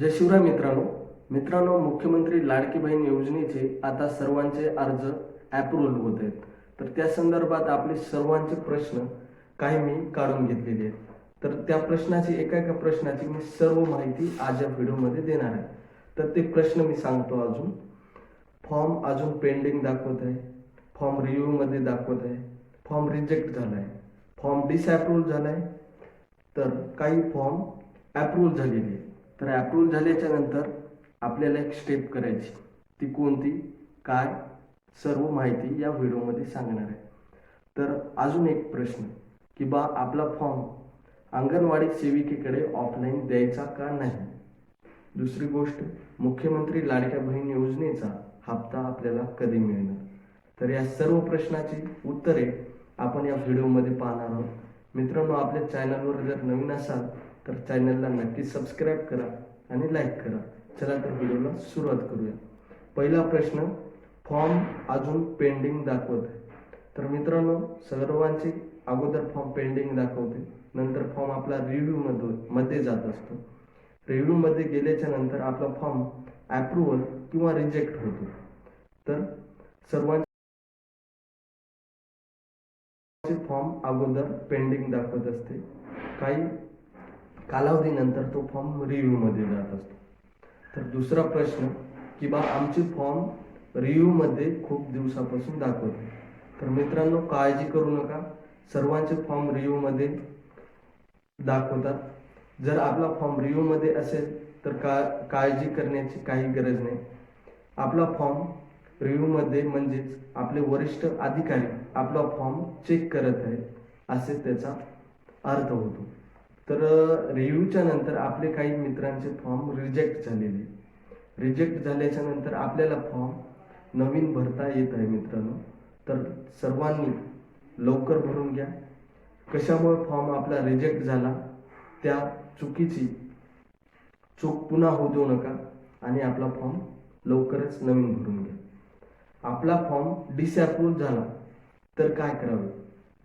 जय शिवराय मित्रांनो. मित्रांनो मुख्यमंत्री लाडकी बहीण योजनेचे आता सर्वांचे अर्ज अप्रुव्हल होत आहेत. तर त्या संदर्भात आपले सर्वांचे प्रश्न काही मी काढून घेतलेले आहेत. तर त्या प्रश्नाची एका एका प्रश्नाची मी सर्व माहिती आज या व्हिडिओमध्ये देणार आहे. तर ते प्रश्न मी सांगतो अजून. फॉर्म अजून पेंडिंग दाखवत आहे. फॉर्म रिव्ह्यूमध्ये दाखवत आहे. फॉर्म रिजेक्ट झाला आहे. फॉर्म डिसअप्रूव्ह झाला आहे. तर काही फॉर्म अप्रूव्ह झालेले आहे तर अप्रूव्ह झाल्याच्यानंतर आपल्याला एक स्टेप करायची. ती कोणती? काय? सर्व माहिती या व्हिडिओमध्ये सांगणार आहे. तर अजून एक प्रश्न की बा आपला फॉर्म अंगणवाडी सेविकेकडे ऑफलाईन द्यायचा का नाही? दुसरी गोष्ट मुख्यमंत्री लाडक्या बहीण योजनेचा हप्ता आपल्याला कधी मिळणार? तर या सर्व प्रश्नाची उत्तरे आपण या व्हिडिओमध्ये पाहणार आहोत. मित्रांनो आपल्या चॅनलवर जर नवीन असाल तर चॅनलला नक्की सबस्क्राईब करा आणि लाईक करा. चला तर व्हिडिओला सुरुवात करूया. पहिला प्रश्न फॉर्म अजून पेंडिंग दाखवत आहे तर मित्रांनो सर्वांचे अगोदर फॉर्म पेंडिंग दाखवते नंतर फॉर्म आपला रिव्ह्यूमध्ये मध्ये जात असतो. रिव्ह्यूमध्ये गेल्याच्यानंतर आपला फॉर्म अप्रुव्हल किंवा रिजेक्ट होतो. तर सर्वांचे फॉर्म अगोदर पेंडिंग दाखवत असते. काही कालावधीनंतर तो फॉर्म रिव्ह्यूमध्ये जात असतो. तर दुसरा प्रश्न की बा आमचे फॉर्म रिव्ह्यूमध्ये खूप दिवसापासून दाखवते तर मित्रांनो काळजी करू नका. सर्वांचे फॉर्म रिव्ह्यूमध्ये दाखवतात. जर आपला फॉर्म रिव्ह्यूमध्ये असेल तर का काळजी करण्याची काही गरज नाही. आपला फॉर्म रिव्ह्यूमध्ये म्हणजेच आपले वरिष्ठ अधिकारी आपला फॉर्म चेक करत आहेत असे त्याचा अर्थ होतो. तर रिव्ह्यूच्या नंतर आपले काही मित्रांचे फॉर्म रिजेक्ट झालेले. रिजेक्ट झाल्याच्यानंतर आपल्याला फॉर्म नवीन भरता येत आहे मित्रांनो. तर सर्वांनी लवकर भरून घ्या. कशामुळे फॉर्म आपला रिजेक्ट झाला? त्या चुकीची चूक पुन्हा होऊ देऊ नका आणि आपला फॉर्म लवकरच नवीन भरून घ्या. आपला फॉर्म डिसअप्रूव्ह झाला तर काय करावे?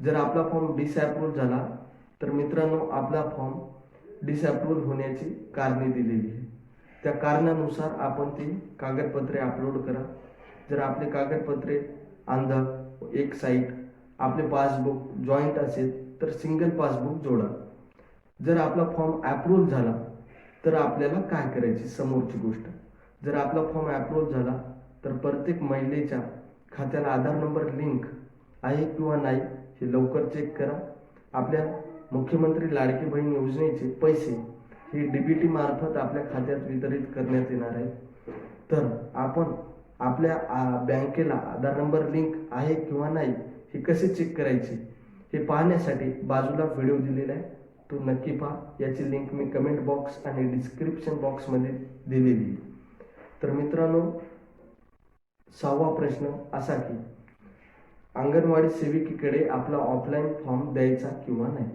जर आपला फॉर्म डिसअप्रूव्ह झाला तर मित्रांनो आपला फॉर्म डिसअप्रूव्ह होण्याची कारणे दिलेली आहे. त्या कारणानुसार आपण ती कागदपत्रे अपलोड करा. जर आपले कागदपत्रे अंधा एक साईट आपले पासबुक जॉईंट असेल तर सिंगल पासबुक जोडा. जर आपला फॉर्म अप्रूव्ह झाला तर आपल्याला काय करायची समोरची गोष्ट? जर आपला फॉर्म अप्रूव्ह झाला तर प्रत्येक महिलेच्या खात्याला आधार नंबर लिंक आहे किंवा नाही हे लवकर चेक करा. आपल्या मुख्यमंत्री लाडकी बहीण योजनेचे पैसे हे डीबीटी मार्फत आपल्या खात्यात वितरित करण्यात येणार आहे तर आपण आपल्या आ, बँकेला आधार नंबर लिंक आहे किंवा नाही हे कसे चेक करायचे हे पाहण्यासाठी बाजूला व्हिडिओ दिलेला आहे. तो नक्की पहा. याची लिंक मी कमेंट बॉक्स आणि डिस्क्रिप्शन बॉक्समध्ये दिलेली आहे. तर मित्रांनो सहावा प्रश्न असा की अंगणवाडी सेविकेकडे आपला ऑफलाईन फॉर्म द्यायचा किंवा नाही.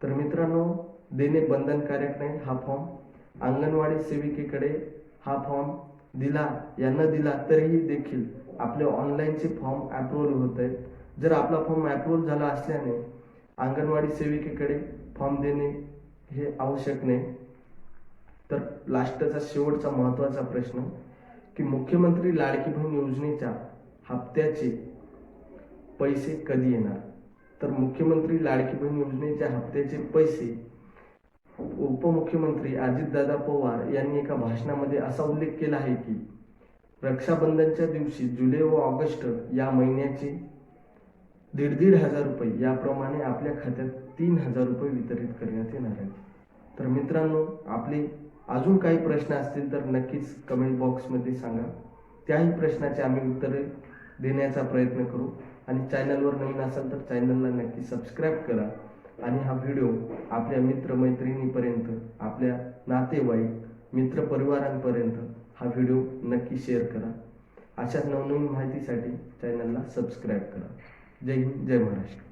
तर मित्रांनो देणे बंधनकारक नाही हा फॉर्म अंगणवाडी सेविकेकडे हा फॉर्म दिला यांना दिला तरीही देखील आपले ऑनलाईनचे फॉर्म अप्रुव्हल होत आहेत जर आपला फॉर्म अप्रुव्हल झाला असल्याने अंगणवाडी सेविकेकडे फॉर्म देणे हे आवश्यक नाही. तर लास्टचा शेवटचा महत्त्वाचा प्रश्न की मुख्यमंत्री लाडकी बहीण योजनेच्या हप्त्याचे पैसे कधी येणार? तर मुख्यमंत्री लाडकी बहीण योजनेच्या हप्त्याचे पैसे उपमुख्यमंत्री अजितदादा पवार यांनी एका भाषणामध्ये असा उल्लेख केला आहे की रक्षाबंधनच्या दिवशी जुलै व ऑगस्ट या महिन्याचे दीड दीड हजार रुपये याप्रमाणे आपल्या खात्यात तीन हजार रुपये वितरित करण्यात येणार आहेत. तर मित्रांनो आपले अजून काही प्रश्न असतील तर नक्कीच कमेंट बॉक्समध्ये सांगा. त्याही प्रश्नाचे आम्ही उत्तरे देण्याचा प्रयत्न करू. आणि चॅनलवर नवीन असाल तर चॅनलला नक्की सबस्क्राईब करा. आणि हा व्हिडिओ आपल्या मित्रमैत्रिणीपर्यंत आपल्या नातेवाईक मित्रपरिवारांपर्यंत हा व्हिडिओ नक्की शेअर करा. अशा नवनवीन माहितीसाठी चॅनलला सबस्क्राईब करा. जय हिंद जय महाराष्ट्र.